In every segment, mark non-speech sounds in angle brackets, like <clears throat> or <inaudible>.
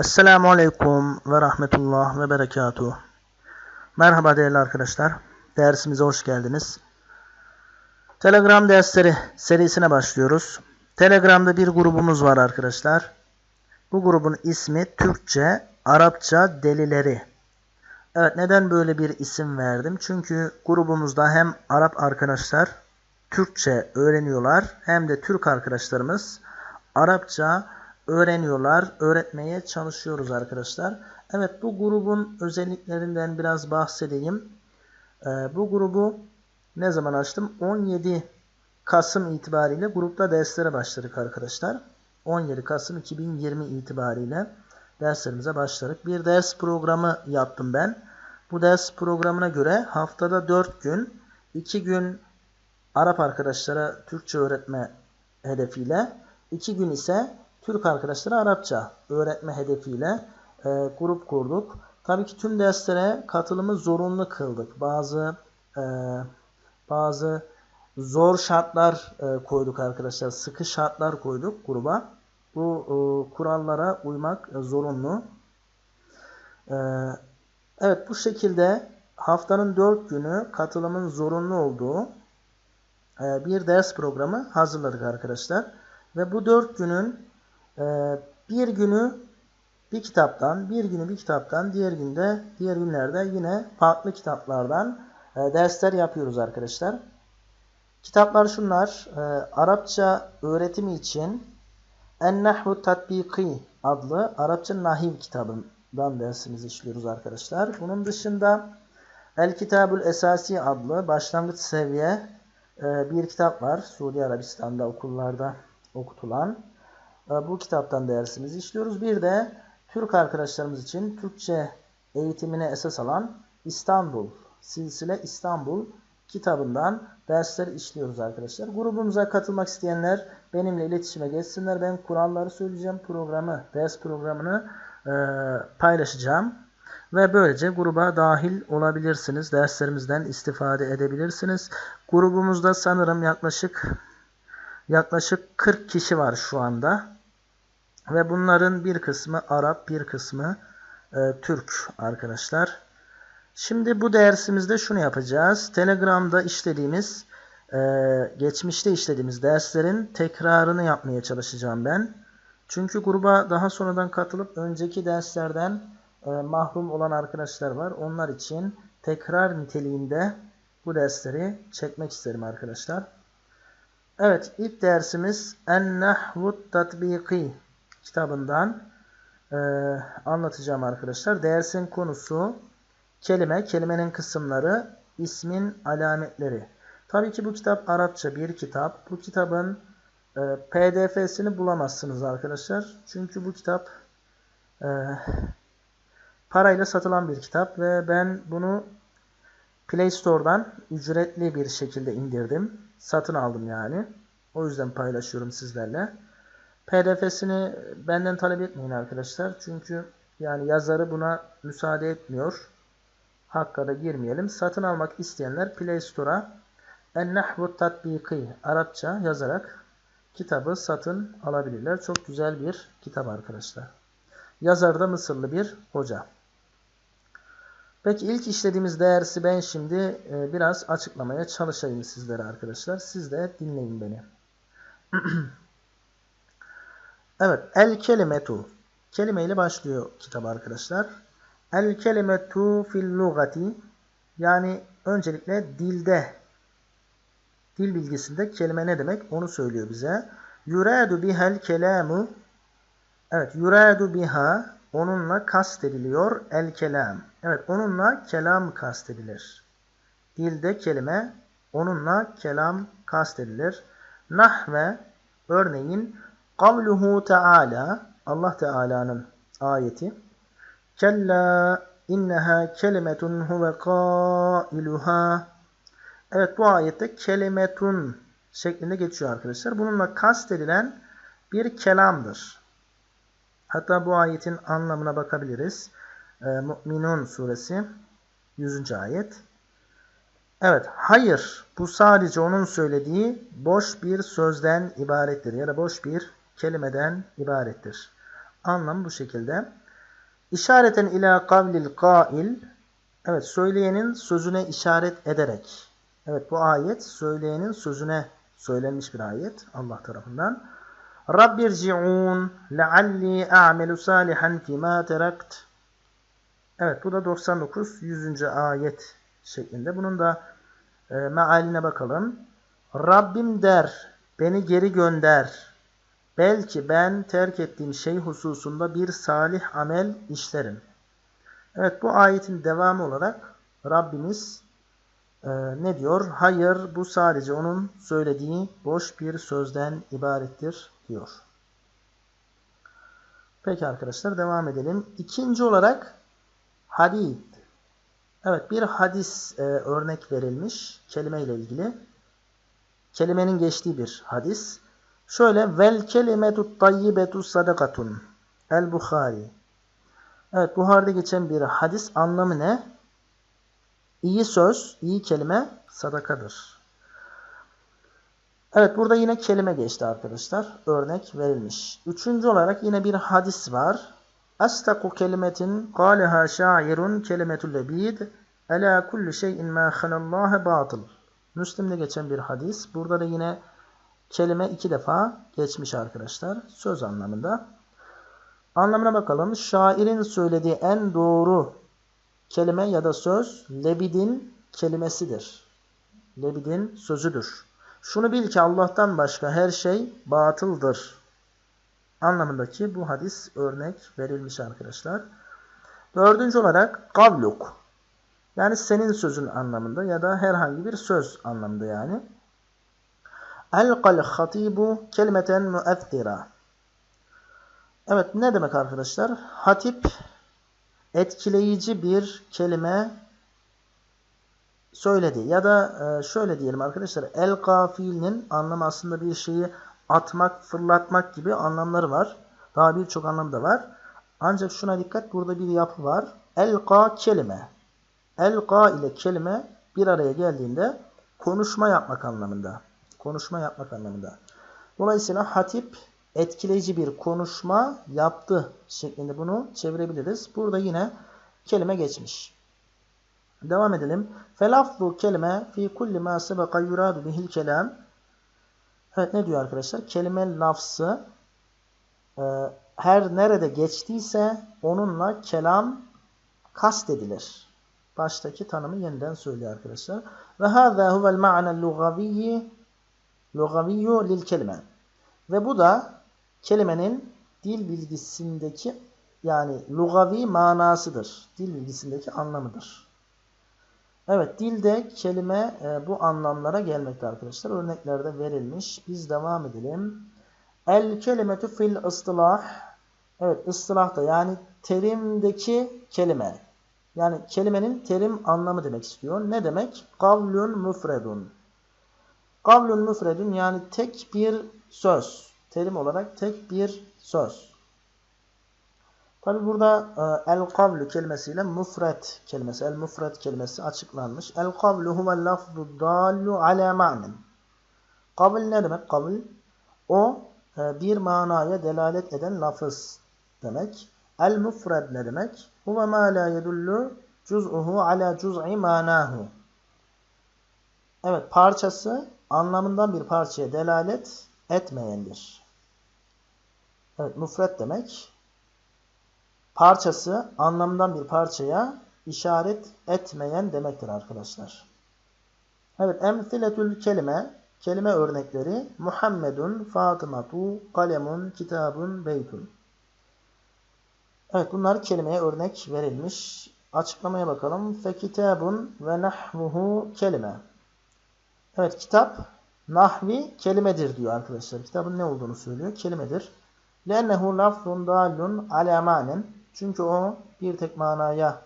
Esselamu Aleyküm ve Rahmetullah ve Berekatuhu. Merhaba değerli arkadaşlar. Dersimize hoş geldiniz. Telegram dersleri serisine başlıyoruz. Telegram'da bir grubumuz var arkadaşlar. Bu grubun ismi Türkçe, Arapça Delileri. Evet neden böyle bir isim verdim? Çünkü grubumuzda hem Arap arkadaşlar Türkçe öğreniyorlar hem de Türk arkadaşlarımız Arapça öğreniyorlar. Öğretmeye çalışıyoruz arkadaşlar. Evet bu grubun özelliklerinden biraz bahsedeyim. Ee, bu grubu ne zaman açtım? 17 Kasım itibariyle grupta derslere başladık arkadaşlar. 17 Kasım 2020 itibariyle derslerimize başladık. Bir ders programı yaptım ben. Bu ders programına göre haftada 4 gün, 2 gün Arap arkadaşlara Türkçe öğretme hedefiyle, 2 gün ise Türk arkadaşlara Arapça öğretme hedefiyle e, grup kurduk. Tabii ki tüm derslere katılımı zorunlu kıldık. Bazı e, bazı zor şartlar e, koyduk arkadaşlar. Sıkı şartlar koyduk gruba. Bu e, kurallara uymak e, zorunlu. E, evet bu şekilde haftanın 4 günü katılımın zorunlu olduğu e, bir ders programı hazırladık arkadaşlar. Ve bu 4 günün bir günü bir kitaptan, bir günü bir kitaptan, diğer günde, diğer günlerde yine farklı kitaplardan e, dersler yapıyoruz arkadaşlar. Kitaplar şunlar. E, Arapça öğretimi için En-Nahvu Tatbiki adlı Arapça Nahiv kitabından dersimizi işliyoruz arkadaşlar. Bunun dışında El Kitabul Esasi adlı başlangıç seviye e, bir kitap var. Suudi Arabistan'da okullarda okutulan. Ee, bu kitaptan dersimizi işliyoruz. Bir de Türk arkadaşlarımız için Türkçe eğitimine esas alan İstanbul, Silsile İstanbul kitabından dersler işliyoruz arkadaşlar. Grubumuza katılmak isteyenler benimle iletişime geçsinler. Ben kuralları söyleyeceğim. Programı, ders programını e, paylaşacağım. Ve böylece gruba dahil olabilirsiniz. Derslerimizden istifade edebilirsiniz. Grubumuzda sanırım yaklaşık yaklaşık 40 kişi var şu anda. Ve bunların bir kısmı Arap, bir kısmı e, Türk arkadaşlar. Şimdi bu dersimizde şunu yapacağız. Telegram'da işlediğimiz, e, geçmişte işlediğimiz derslerin tekrarını yapmaya çalışacağım ben. Çünkü gruba daha sonradan katılıp önceki derslerden e, mahrum olan arkadaşlar var. Onlar için tekrar niteliğinde bu dersleri çekmek isterim arkadaşlar. Evet ilk dersimiz En-Nahvut Tatbiki kitabından e, anlatacağım arkadaşlar. Dersin konusu kelime, kelimenin kısımları, ismin alametleri. Tabii ki bu kitap Arapça bir kitap. Bu kitabın e, pdf'sini bulamazsınız arkadaşlar. Çünkü bu kitap e, parayla satılan bir kitap ve ben bunu Play Store'dan ücretli bir şekilde indirdim. Satın aldım yani. O yüzden paylaşıyorum sizlerle. PDF'sini benden talep etmeyin arkadaşlar. Çünkü yani yazarı buna müsaade etmiyor. Hakka da girmeyelim. Satın almak isteyenler Play Store'a En-Nahvu Tatbiki Arapça yazarak kitabı satın alabilirler. Çok güzel bir kitap arkadaşlar. Yazar da Mısırlı bir hoca. Peki ilk işlediğimiz dersi ben şimdi e, biraz açıklamaya çalışayım sizlere arkadaşlar. Siz de dinleyin beni. <clears throat> Evet. El kelimetu. Kelime ile başlıyor kitap arkadaşlar. El kelimetu fil lugati. Yani öncelikle dilde dil bilgisinde kelime ne demek onu söylüyor bize. Yuradu bihel kelamu Evet, yuradu biha onunla kastediliyor el kelam. Evet, onunla kelam kastedilir. Dilde kelime onunla kelam kastedilir. Nahve örneğin Kavluhu Teala Allah Teala'nın ayeti Kella inneha kelimetun huve kailuha Evet bu ayette kelimetun şeklinde geçiyor arkadaşlar. Bununla kastedilen bir kelamdır. Hatta bu ayetin anlamına bakabiliriz. Ee, Mü'minun suresi 100. ayet. Evet, hayır. Bu sadece onun söylediği boş bir sözden ibarettir ya da boş bir kelimeden ibarettir. Anlam bu şekilde. İşareten ila kavlil kail Evet söyleyenin sözüne işaret ederek. Evet bu ayet söyleyenin sözüne söylenmiş bir ayet Allah tarafından. Rabbirci'un lealli a'melu salihan fima terakt. Evet bu da 99 100. ayet şeklinde. Bunun da e, mealine bakalım. Rabbim der, beni geri gönder. Belki ben terk ettiğim şey hususunda bir salih amel işlerim. Evet bu ayetin devamı olarak Rabbimiz e, ne diyor? Hayır bu sadece onun söylediği boş bir sözden ibarettir diyor. Peki arkadaşlar devam edelim. İkinci olarak hadid. Evet bir hadis e, örnek verilmiş kelime ile ilgili. Kelimenin geçtiği bir hadis. Şöyle vel kelimetu tayyibetu sadakatun. El Bukhari. Evet Buhar'da geçen bir hadis anlamı ne? İyi söz, iyi kelime sadakadır. Evet burada yine kelime geçti arkadaşlar. Örnek verilmiş. Üçüncü olarak yine bir hadis var. Astaku kelimetin kâleha şairun kelimetul lebid Ela kulli şeyin mâ khalallâhe batıl. Müslim'de geçen bir hadis. Burada da yine kelime iki defa geçmiş arkadaşlar. Söz anlamında. Anlamına bakalım. Şairin söylediği en doğru kelime ya da söz lebidin kelimesidir. Lebidin sözüdür. Şunu bil ki Allah'tan başka her şey batıldır. Anlamındaki bu hadis örnek verilmiş arkadaşlar. Dördüncü olarak kavluk. Yani senin sözün anlamında ya da herhangi bir söz anlamında yani. Elqal hatibu kelimeten müettira. Evet ne demek arkadaşlar? Hatip etkileyici bir kelime söyledi. Ya da e, şöyle diyelim arkadaşlar. Elka fiilinin anlamı aslında bir şeyi atmak, fırlatmak gibi anlamları var. Daha birçok anlamı da var. Ancak şuna dikkat burada bir yapı var. Elka kelime. Elka ile kelime bir araya geldiğinde konuşma yapmak anlamında. Konuşma yapmak anlamında. Dolayısıyla hatip etkileyici bir konuşma yaptı şeklinde bunu çevirebiliriz. Burada yine kelime geçmiş. Devam edelim. Felafzu kelime fi kulli ma sebeka yuradu bihil kelam. Evet ne diyor arkadaşlar? Kelime lafzı e, her nerede geçtiyse onunla kelam kastedilir. Baştaki tanımı yeniden söylüyor arkadaşlar. Ve hâzâ huvel ma'nel lugaviyyi lugaviyyu lil kelime. Ve bu da kelimenin dil bilgisindeki yani lugavi manasıdır. Dil bilgisindeki anlamıdır. Evet dilde kelime e, bu anlamlara gelmekte arkadaşlar. Örneklerde verilmiş. Biz devam edelim. El kelimetu fil ıstılah. Evet ıstılahta yani terimdeki kelime. Yani kelimenin terim anlamı demek istiyor. Ne demek? Kavlun müfredun. Kavlun müfredun yani tek bir söz terim olarak tek bir söz. Tabi burada e, el-kavlu kelimesiyle mufret kelimesi, el-mufret kelimesi açıklanmış. El-kavlu huve lafzu dallu ala ma'nen. Kavl ne demek? Kavl o e, bir manaya delalet eden lafız demek. El-mufred ne demek? Huve ma la yedullu cuz'uhu ala cuz'i manahu. Evet parçası anlamından bir parçaya delalet etmeyendir. Evet mufret demek. Parçası anlamdan bir parçaya işaret etmeyen demektir arkadaşlar. Evet emsiletül kelime kelime örnekleri Muhammedun, Fatımatu, kalemun, kitabun, beytun. Evet bunlar kelimeye örnek verilmiş. Açıklamaya bakalım. Fe kitabun ve nahvuhu kelime. Evet kitap nahvi kelimedir diyor arkadaşlar. Kitabın ne olduğunu söylüyor. Kelimedir. لَاَنَّهُ لَفْظٌ دَالٌ عَلَى مَانٍ Çünkü o bir tek manaya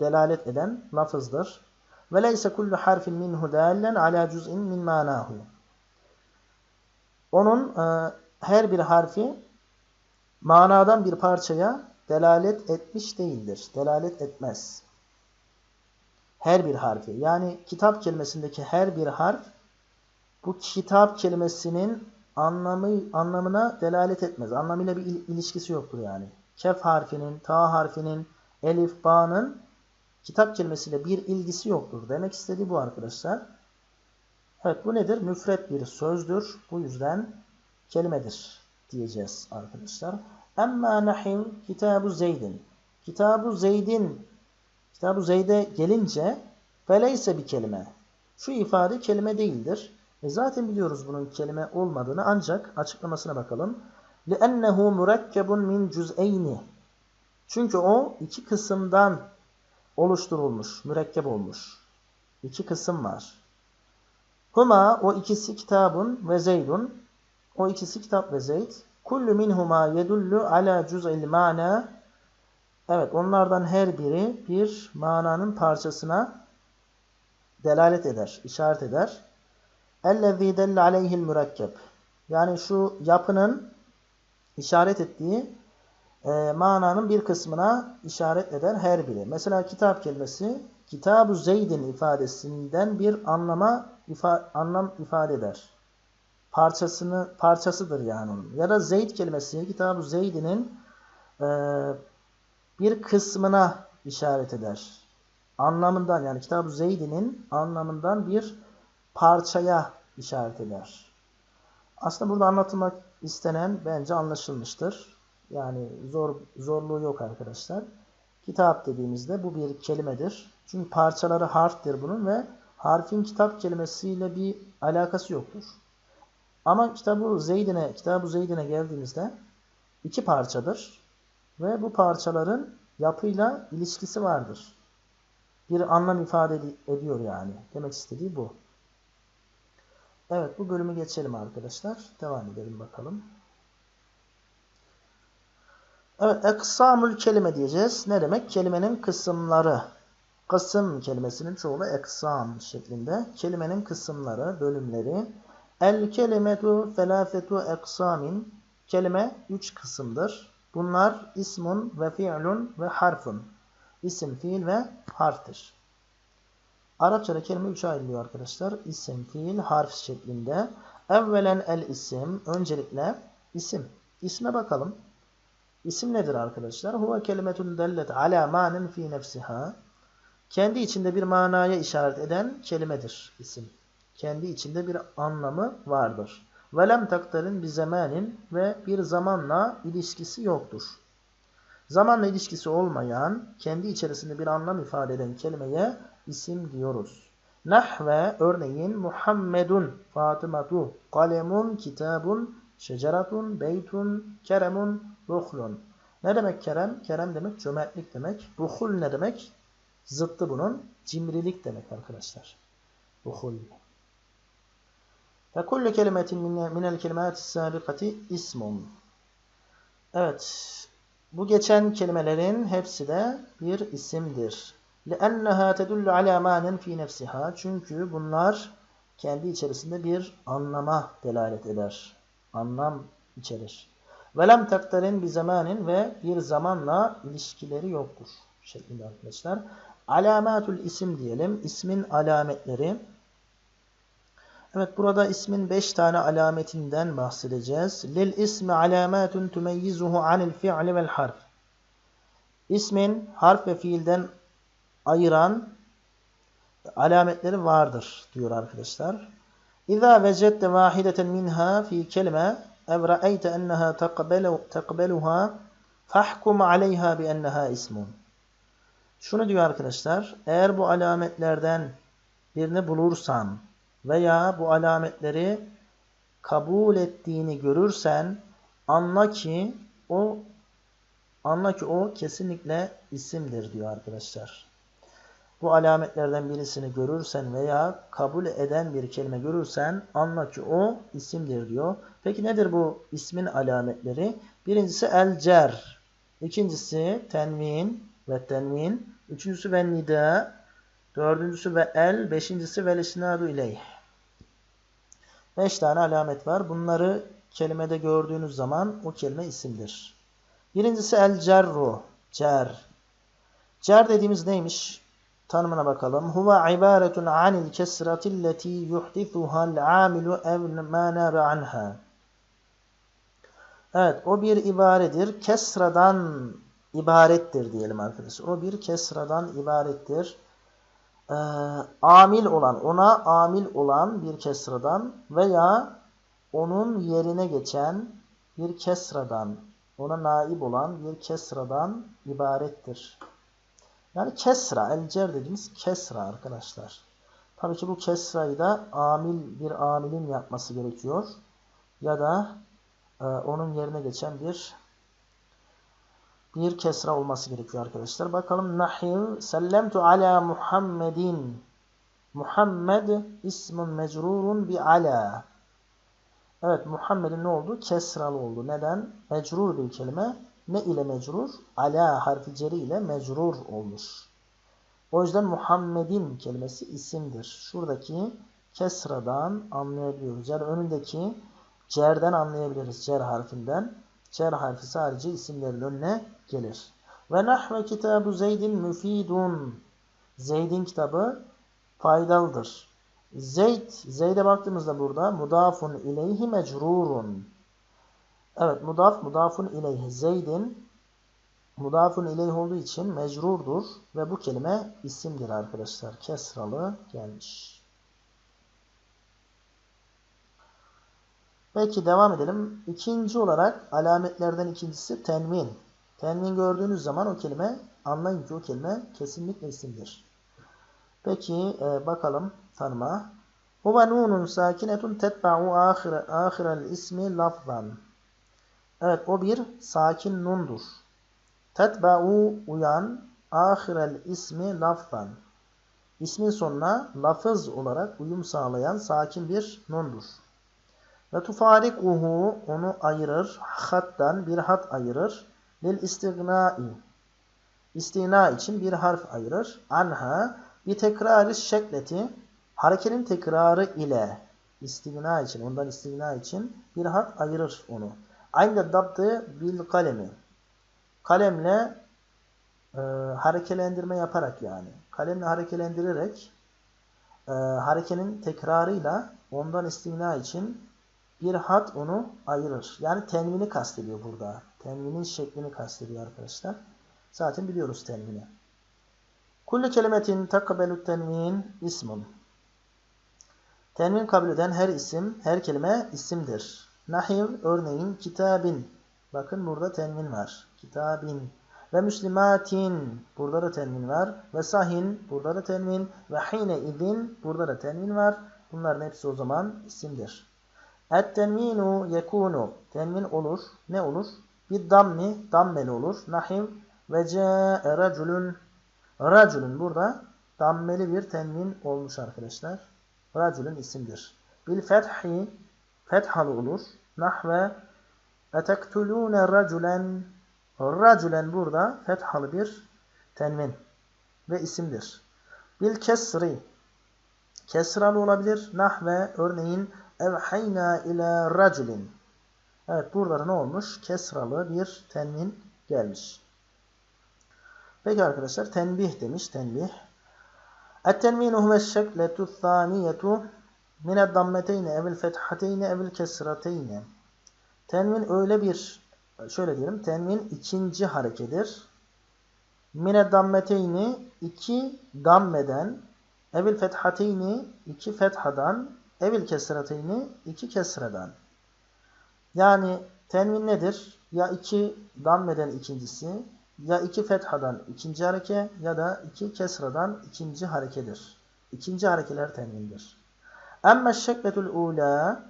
delalet eden lafızdır. وَلَيْسَ كُلُّ حَرْفٍ مِنْهُ دَالًا عَلَى جُزْءٍ مِنْ مَانَاهُ Onun e, her bir harfi manadan bir parçaya delalet etmiş değildir. Delalet etmez. Her bir harfi. Yani kitap kelimesindeki her bir harf bu kitap kelimesinin anlamı anlamına delalet etmez. Anlamıyla bir il, ilişkisi yoktur yani. kef harfinin, ta harfinin, elif, ba'nın kitap kelimesiyle bir ilgisi yoktur. Demek istediği bu arkadaşlar. Evet bu nedir? Müfret bir sözdür. Bu yüzden kelimedir diyeceğiz arkadaşlar. Emma nahiv kitabu zeydin. Kitabu zeydin. Kitabu zeyde gelince feleyse bir kelime. Şu ifade kelime değildir. E zaten biliyoruz bunun kelime olmadığını ancak açıklamasına bakalım. لِأَنَّهُ مُرَكَّبٌ مِنْ جُزْءَيْنِ Çünkü o iki kısımdan oluşturulmuş, mürekkep olmuş. İki kısım var. Huma o ikisi kitabun ve zeydun. O ikisi kitap ve zeyd. Kullu minhuma yedullu ala cüz'il mana. Evet onlardan her biri bir mananın parçasına delalet eder, işaret eder. اَلَّذ۪ي دَلَّ عَلَيْهِ الْمُرَكَّبِ Yani şu yapının işaret ettiği e, mananın bir kısmına işaret eder her biri. Mesela kitap kelimesi Kitab-ı Zeyd'in ifadesinden bir anlama ifa, anlam ifade eder. Parçasını parçasıdır yani onun. Ya da Zeyd kelimesi Kitab-ı Zeyd'inin e, bir kısmına işaret eder. Anlamından yani Kitab-ı Zeyd'inin anlamından bir parçaya işaret eder. Aslında burada anlatılmak istenen bence anlaşılmıştır. Yani zor zorluğu yok arkadaşlar. Kitap dediğimizde bu bir kelimedir. Çünkü parçaları harftir bunun ve harfin kitap kelimesiyle bir alakası yoktur. Ama kitabı Zeydine, kitabı Zeydine geldiğimizde iki parçadır ve bu parçaların yapıyla ilişkisi vardır. Bir anlam ifade ediyor yani. Demek istediği bu. Evet bu bölümü geçelim arkadaşlar. Devam edelim bakalım. Evet eksamül kelime diyeceğiz. Ne demek? Kelimenin kısımları. Kısım kelimesinin çoğulu eksam şeklinde. Kelimenin kısımları, bölümleri. El kelimetu felafetu eksamin. Kelime üç kısımdır. Bunlar ismun ve fi'lun ve harfun. İsim, fiil ve harftir. Arapçada kelime üçe ayrılıyor arkadaşlar. İsim, fiil, harf şeklinde. Evvelen el isim. Öncelikle isim. İsme bakalım. İsim nedir arkadaşlar? Huve kelimetun dellet ala manen fi nefsiha. Kendi içinde bir manaya işaret eden kelimedir isim. Kendi içinde bir anlamı vardır. Velem taktarin bir zamanin ve bir zamanla ilişkisi yoktur. Zamanla ilişkisi olmayan, kendi içerisinde bir anlam ifade eden kelimeye isim diyoruz. Nahve örneğin Muhammedun, Fatımatu, kalemun, kitabun, şeceratun, beytun, keremun, ruhlun. Ne demek kerem? Kerem demek cömertlik demek. Ruhul ne demek? Zıttı bunun cimrilik demek arkadaşlar. Ruhul. Ve kullu kelimetin minel kelimat sabikati ismun. Evet. Bu geçen kelimelerin hepsi de bir isimdir. لِأَنَّهَا تَدُلُّ عَلَى مَانٍ ف۪ي نَفْسِهَا Çünkü bunlar kendi içerisinde bir anlama delalet eder. Anlam içerir. وَلَمْ تَقْتَرِنْ بِزَمَانٍ Ve bir zamanla ilişkileri yoktur. Şeklinde arkadaşlar. Alamatul isim diyelim. İsmin alametleri. Evet burada ismin 5 tane alametinden bahsedeceğiz. Lil ismi alamatun tumeyyizuhu anil fi'li vel harf. İsmin harf ve fiilden ayıran alametleri vardır diyor arkadaşlar. İza vecette vahideten minha fi kelime ev ra'eyte enneha tekbeluha fahkum aleyha bi enneha ismun. Şunu diyor arkadaşlar. Eğer bu alametlerden birini bulursan veya bu alametleri kabul ettiğini görürsen anla ki o anla ki o kesinlikle isimdir diyor arkadaşlar bu alametlerden birisini görürsen veya kabul eden bir kelime görürsen anla ki o isimdir diyor. Peki nedir bu ismin alametleri? Birincisi el cer. İkincisi tenvin ve tenvin. Üçüncüsü ve nida. Dördüncüsü ve el. Beşincisi ve isnadu ileyh. Beş tane alamet var. Bunları kelimede gördüğünüz zaman o kelime isimdir. Birincisi el cerru. Cer. Cer dediğimiz neymiş? Tanımına bakalım. Huve ibaretun anil kesratilleti yuhdithuha'l amilu ev ma nara anha. Evet o bir ibaredir. Kesradan ibarettir diyelim arkadaşlar. O bir kesradan ibarettir. Ee, amil olan, ona amil olan bir kesradan veya onun yerine geçen bir kesradan, ona naib olan bir kesradan ibarettir. Yani kesra, elcer dediğimiz kesra arkadaşlar. Tabii ki bu kesrayı da amil bir amilin yapması gerekiyor. Ya da e, onun yerine geçen bir bir kesra olması gerekiyor arkadaşlar. Bakalım nahiv sellemtu ala Muhammedin Muhammed ismun mecrurun bi ala. Evet Muhammed'in ne oldu? Kesralı oldu. Neden? Mecrur bir kelime. Ne ile mecrur? Ala harfi ceri ile mecrur olmuş. O yüzden Muhammed'in kelimesi isimdir. Şuradaki kesradan anlayabiliyoruz. Yani önündeki cerden anlayabiliriz. Cer harfinden. Cer harfi sadece isimlerin önüne gelir. Ve nahve kitabu Zeydin müfidun. Zeyd'in kitabı faydalıdır. Zeyd, Zeyd'e baktığımızda burada mudafun ileyhi mecrurun. Evet mudaf mudafun ileyhi. Zeyd'in mudafun ileyhi olduğu için mecrurdur ve bu kelime isimdir arkadaşlar. Kesralı gelmiş. Peki devam edelim. İkinci olarak alametlerden ikincisi tenvin. Tenvin gördüğünüz zaman o kelime anlayın ki o kelime kesinlikle isimdir. Peki e, bakalım tanıma. Huve nunun sakinetun tetba'u ahirel ismi lafzan. Evet o bir sakin nundur. Tetba'u uyan ahirel ismi lafzan. İsmin sonuna lafız olarak uyum sağlayan sakin bir nundur. Ve tufarikuhu onu ayırır. Hattan bir hat ayırır. Lil istignai. İstina için bir harf ayırır. Anha bir tekrarı şekleti hareketin tekrarı ile istigna için, ondan istigna için bir hat ayırır onu. Aynı dabdı bil kalemi. Kalemle e, harekelendirme yaparak yani. Kalemle harekelendirerek e, harekenin tekrarıyla ondan istigna için bir hat onu ayırır. Yani tenvini kastediyor burada. Tenvinin şeklini kastediyor arkadaşlar. Zaten biliyoruz tenvini. Kullu kelimetin takabelu tenvin ismun. Tenvin kabul eden her isim, her kelime isimdir. Nahiv örneğin kitabin. Bakın burada tenvin var. Kitabin. Ve müslimatin. Burada da tenvin var. Ve sahin. Burada da tenvin. Ve hine idin. Burada da tenvin var. Bunların hepsi o zaman isimdir. Et tenvinu yekunu. Tenvin olur. Ne olur? Bir dammi. Dammeli olur. Nahiv. Ve ce'e raculun. Raculun burada dammeli bir tenvin olmuş arkadaşlar. Raculun isimdir. Bil fethi fethalı olur. Nahve etektulune raculen raculen burada fethalı bir tenvin ve isimdir. Bil kesri kesralı olabilir. Nahve örneğin evhayna ila raculin Evet burada ne olmuş? Kesralı bir tenvin gelmiş. Peki arkadaşlar tenbih demiş. Tenbih. Et-tenvinu huve'ş-şekletu thaniyetu mined-dammeteyni evil fethateyni evil kesrateyni. Tenvin öyle bir şöyle diyelim. Tenvin ikinci harekedir. Mined-dammeteyni iki dammeden evil fethateyni iki fethadan evil kesrateyni iki kesradan. Yani tenvin nedir? Ya iki dammeden ikincisi ya iki fethadan ikinci hareke ya da iki kesradan ikinci harekedir. İkinci harekeler temindir. Emme şekletul ula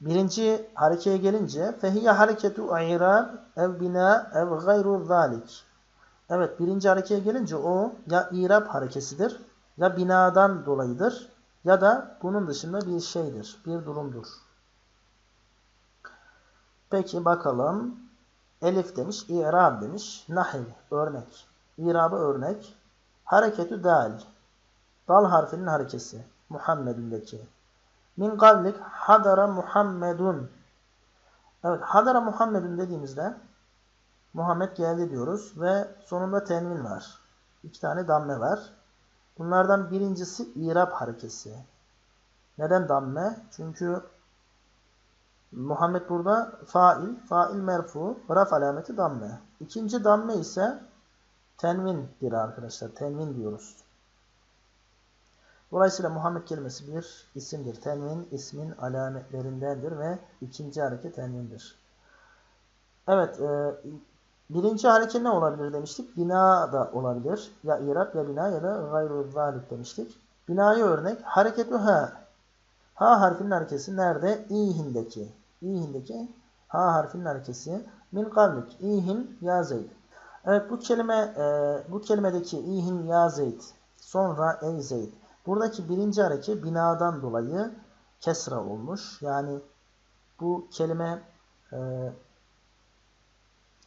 birinci harekeye gelince fehiyye hareketu i'rab ev bina ev gayru zalik. Evet birinci harekeye gelince o ya irab harekesidir ya binadan dolayıdır ya da bunun dışında bir şeydir, bir durumdur. Peki bakalım. Elif demiş, i'rab demiş. Nahiv, örnek. İrabı örnek. Hareketü dal. Dal harfinin harekesi. Muhammed'indeki. Min gavlik hadara Muhammedun. Evet, hadara Muhammedun dediğimizde Muhammed geldi diyoruz ve sonunda tenvin var. İki tane damme var. Bunlardan birincisi irab harekesi. Neden damme? Çünkü Muhammed burada fail, fail merfu, raf alameti damme. İkinci damme ise tenvindir arkadaşlar. Tenvin diyoruz. Dolayısıyla Muhammed kelimesi bir isimdir. Tenvin ismin alametlerindendir ve ikinci hareket tenvindir. Evet, e, birinci hareket ne olabilir demiştik? Bina da olabilir. Ya irab ya bina ya da gayru demiştik. Binaya örnek hareketu ha. Ha harfinin harekesi nerede? İhindeki. İhindeki ha harfinin harekesi min kavlik. İhin ya zeyd. Evet bu kelime e, bu kelimedeki ihin ya zeyd sonra ey zeyd. Buradaki birinci hareke binadan dolayı kesra olmuş. Yani bu kelime e,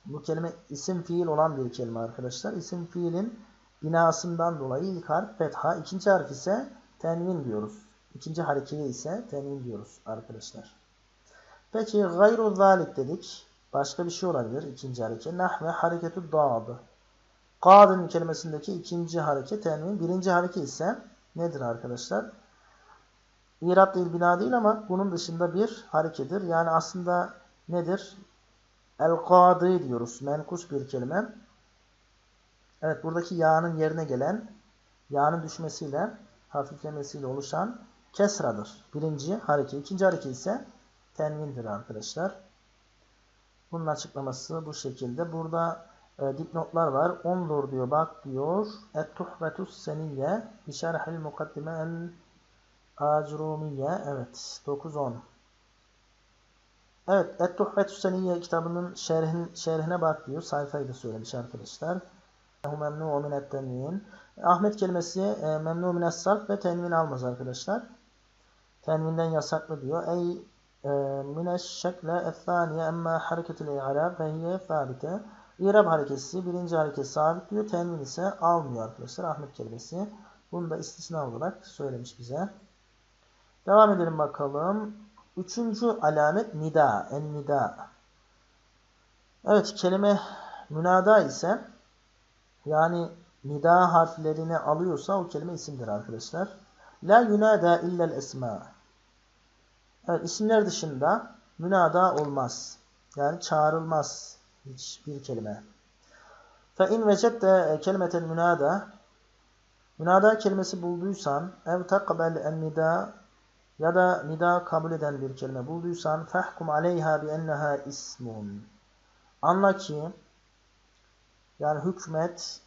bu kelime isim fiil olan bir kelime arkadaşlar. İsim fiilin binasından dolayı ilk harf fetha, ikinci harf ise tenvin diyoruz. İkinci harekeye ise tenvin diyoruz arkadaşlar. Peki gayru zalik dedik. Başka bir şey olabilir ikinci hareke. Nahve hareketu dağdı. Kadın kelimesindeki ikinci hareket tenvin. Birinci hareke ise nedir arkadaşlar? İrab değil bina değil ama bunun dışında bir harekedir. Yani aslında nedir? El-Kadı diyoruz. Menkus bir kelime. Evet buradaki yağının yerine gelen yağının düşmesiyle hafiflemesiyle oluşan kesradır. Birinci hareke. ikinci hareke ise tenvindir arkadaşlar. Bunun açıklaması bu şekilde. Burada e, dipnotlar var. Ondur diyor. Bak diyor. Et-tuhbetus seniyye bişerhil mukaddime el acrumiye. Evet. 9-10. Evet. Et-tuhbetus seniyye kitabının şerhin, şerhine bak diyor. Sayfayı da söylemiş arkadaşlar. Memnu minet tenvin. Ahmet kelimesi e, memnu minet sarf ve tenvin almaz arkadaşlar. Tenvinden yasaklı diyor. Ey mineş şekle ethaniye emma hareketul i'rab ve hiye sabite. İrab harekesi birinci hareket sabit diyor. Tenvin ise almıyor arkadaşlar. Ahmet kelimesi. Bunu da istisna olarak söylemiş bize. Devam edelim bakalım. Üçüncü alamet nida. En nida. Evet kelime münada ise yani nida harflerini alıyorsa o kelime isimdir arkadaşlar. La yunada illel esma. Evet isimler dışında münada olmaz. Yani çağrılmaz hiçbir kelime. Fe in vecette kelimeten münada Münada kelimesi bulduysan ev takbel en nida ya da nida kabul eden bir kelime bulduysan fahkum aleyha bi enneha ismun. Anla ki yani hükmet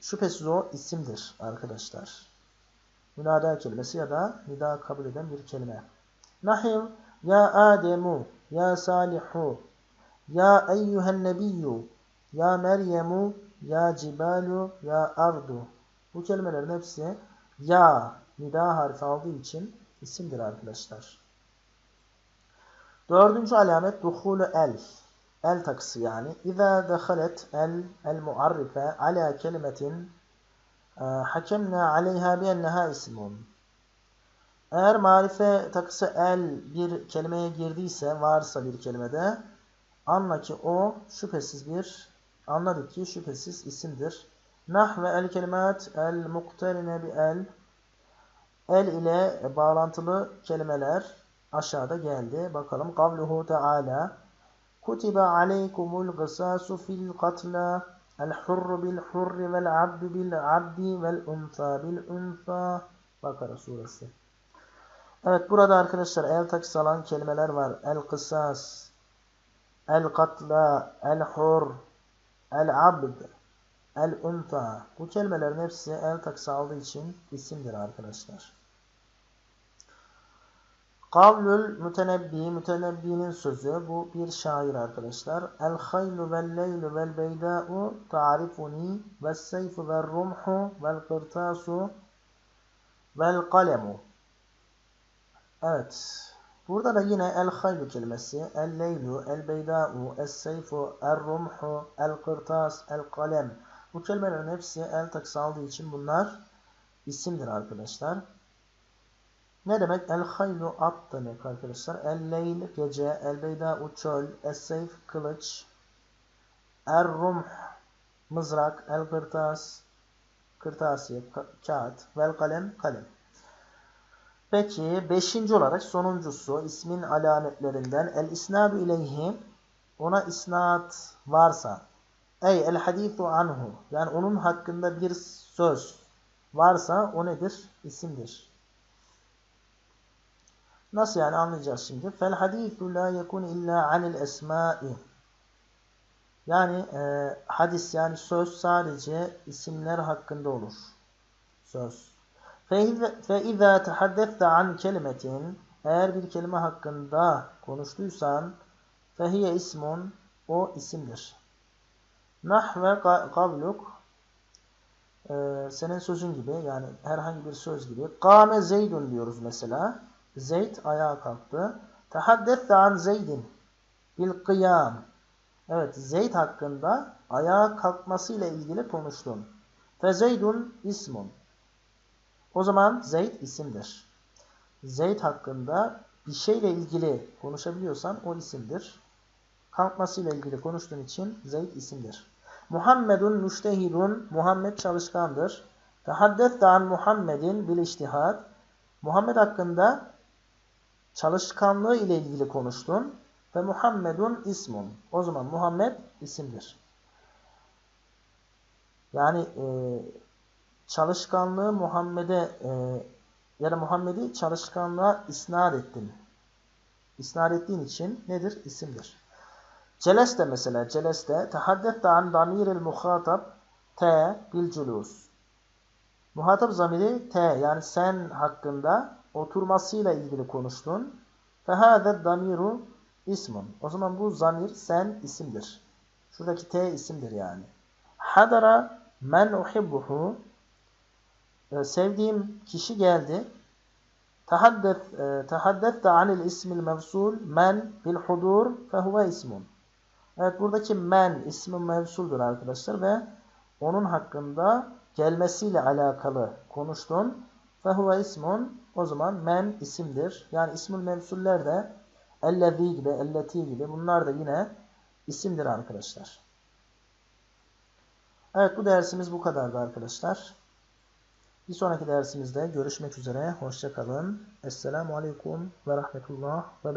şüphesiz o isimdir arkadaşlar. Münada kelimesi ya da nida kabul eden bir kelime. Nahiv ya Ademu ya Salihu ya eyyühen nebiyyü ya Meryemu ya Cibalu ya Ardu. Bu kelimelerin hepsi ya nida harfi aldığı için isimdir arkadaşlar. Dördüncü alamet duhulu el. El takısı yani. İza dehalet el el muarrife ala kelimetin hakemna aleyha bi enneha ismun. Eğer marife takısı el bir kelimeye girdiyse, varsa bir kelimede anla ki o şüphesiz bir, anladık ki şüphesiz isimdir. Nahve el kelimat el mukterine bi el El ile bağlantılı kelimeler aşağıda geldi. Bakalım. Kavluhu Teala Kutibe aleykumul gısasu fil katla el hurru bil hurri vel abdu bil abdi vel unfa bil unfa Bakara suresi. Evet burada arkadaşlar el takısı alan kelimeler var. El kısas, el katla, el hur, el abd, el unta. Bu kelimelerin hepsi el takısı aldığı için isimdir arkadaşlar. Kavlül mütenebbi, mütenebbinin sözü. Bu bir şair arkadaşlar. El haylu vel leylu vel beyda'u ta'rifuni vel seyfu vel rumhu vel kırtasu vel kalemu. Evet. Burada da yine el haylu kelimesi, el leylu, el beyda'u, el seyfu, el rumhu, el kırtas, el kalem. Bu kelimelerin hepsi el takısı aldığı için bunlar isimdir arkadaşlar. Ne demek? El haylu at demek arkadaşlar. El leyl gece, el beyda'u çöl, el seyf kılıç, el rumh mızrak, el kırtas kırtasiye kağıt, vel kalem kalem. Peki beşinci olarak sonuncusu ismin alametlerinden el isnadu ileyhi ona isnat varsa ey el hadithu anhu yani onun hakkında bir söz varsa o nedir? İsimdir. Nasıl yani anlayacağız şimdi. Fel hadithu la yekun illa anil esma'i. Yani e, hadis yani söz sadece isimler hakkında olur. Söz. Fe izâ tehaddefte an kelimetin eğer bir kelime hakkında konuştuysan fehiye ismun o isimdir. Nahve kavluk e, senin sözün gibi yani herhangi bir söz gibi. Kame zeydun diyoruz mesela. Zeyd ayağa kalktı. Tehaddette an zeydin bil kıyam. Evet Zeyd hakkında ayağa kalkmasıyla ilgili konuştun. Fe zeydun ismun. O zaman Zeyd isimdir. Zeyd hakkında bir şeyle ilgili konuşabiliyorsan o isimdir. Kalkmasıyla ilgili konuştuğun için Zeyd isimdir. Muhammedun müştehidun. Muhammed çalışkandır. Tehaddette an Muhammedin bil iştihad. Muhammed hakkında çalışkanlığı ile ilgili konuştun. Ve Muhammedun ismun. O zaman Muhammed isimdir. Yani e, çalışkanlığı Muhammed'e e, ya da Muhammed'i çalışkanlığa isnat ettin. İsnat ettiğin için nedir? İsimdir. Celeste mesela celeste tehaddette an damiril muhatab te bil culus. Muhatap zamiri te yani sen hakkında oturmasıyla ilgili konuştun. Fehâzed damiru ismun. O zaman bu zamir sen isimdir. Şuradaki te isimdir yani. Hadara men uhibbuhu e, sevdiğim kişi geldi. Tehaddette anil ismil mevsul men bil hudur fehuve ismun. Evet buradaki men ismi mevsuldur arkadaşlar ve onun hakkında gelmesiyle alakalı konuştun. Fehuve ismun o zaman men isimdir. Yani ismül mevsuller de ellezî gibi, elleti gibi bunlar da yine isimdir arkadaşlar. Evet bu dersimiz bu kadardı arkadaşlar. Bir sonraki dersimizde görüşmek üzere. Hoşçakalın. Esselamu Aleyküm ve Rahmetullah ve